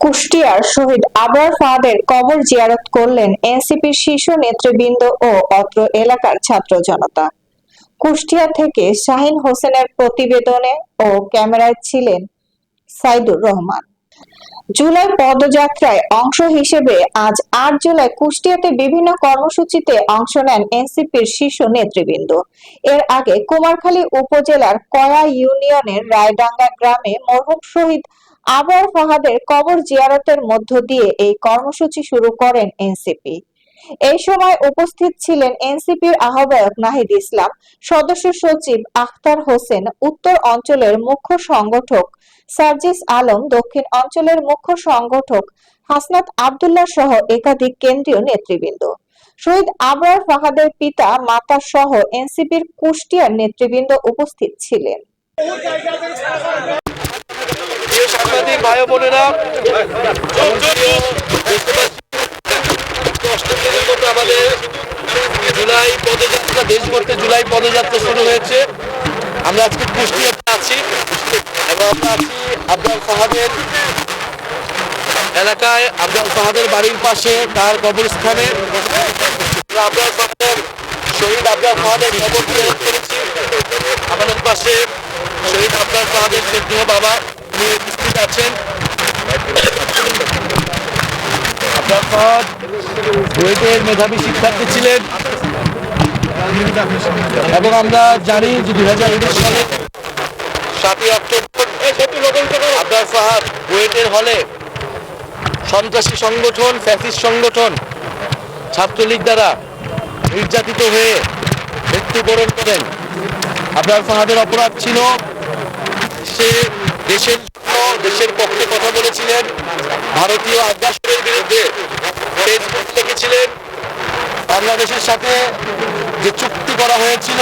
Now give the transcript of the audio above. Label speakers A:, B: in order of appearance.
A: কুষ্টিয়ার শহীদ আবরার ফাহাদের কবর জিয়ারত করলেন এনসিপির শীর্ষ নেতৃবৃন্দ ও অত্র এলাকার ছাত্র জনতা। কুষ্টিয়া থেকে শাহিন হোসেনের প্রতিবেদনে ও ক্যামেরায় ছিলেন সাইদুর রহমান। জুলাই পদযাত্রায় অংশ হিসেবে আজ আট জুলাই কুষ্টিয়াতে বিভিন্ন কর্মসূচিতে অংশ নেন এনসিপির শীর্ষ নেতৃবৃন্দ। এর আগে কুমারখালী উপজেলার কয়া ইউনিয়নের রায়ডাঙ্গা গ্রামে মরহুম শহীদ আবরার ফাহাদের কবর জিয়ারতের মধ্য দিয়ে এই কর্মসূচি শুরু করেন এনসিপি। এই সময় উপস্থিত ছিলেন এনসিপির আহ্বায়ক নাহিদ ইসলাম, সদস্য সচিব আখতার হোসেন, উত্তর অঞ্চলের মুখ্য সংগঠক সার্জিস আলম, দক্ষিণ অঞ্চলের মুখ্য সংগঠক হাসনাত আব্দুল্লাহ সহ একাধিক কেন্দ্রীয় নেতৃবৃন্দ। শহীদ আবরার ফাহাদের পিতা, মাতা সহ এনসিপির কুষ্টিয়ার নেতৃবৃন্দ উপস্থিত ছিলেন।
B: সাংবাদিক ভাই বোনেরা, জুলাই পদযাত্রা, দেশ করতে জুলাই পদযাত্রা শুরু হয়েছে। আমরা আজকে কুষ্টিয়াতে আছি এবং আমরা আছি আব্দুল ফাহাদের এলাকায়। আব্দুল ফাহাদের বাড়ির পাশে, তার কবরস্থানে। আব্দুল শহীদ আব্দুল ফাহাদের কবর করেছি। আমাদের পাশে ফাহাদের বাবা উনি উপস্থিত আছেন। বুয়েটের মেধাবী শিক্ষার্থী ছিলেন। এবং আমরা জানি যে দুই হাজার একুশ সালে সাতই অক্টোবর আব্দুল ফাহাদ বুয়েটের হলে সন্ত্রাসী সংগঠন, ফ্যাসিস্ট সংগঠন, ছাত্রলীগ দ্বারা নির্যাতিত হয়ে মৃত্যুবরণ করেন। আবরার ফাহাদের অপরাধ ছিল সে দেশের জন্য দেশের পক্ষে কথা বলেছিলেন, ভারতীয় আগ্রাসনের বিরুদ্ধে লিখেছিলেন বাংলাদেশের সাথে যে চুক্তি করা হয়েছিল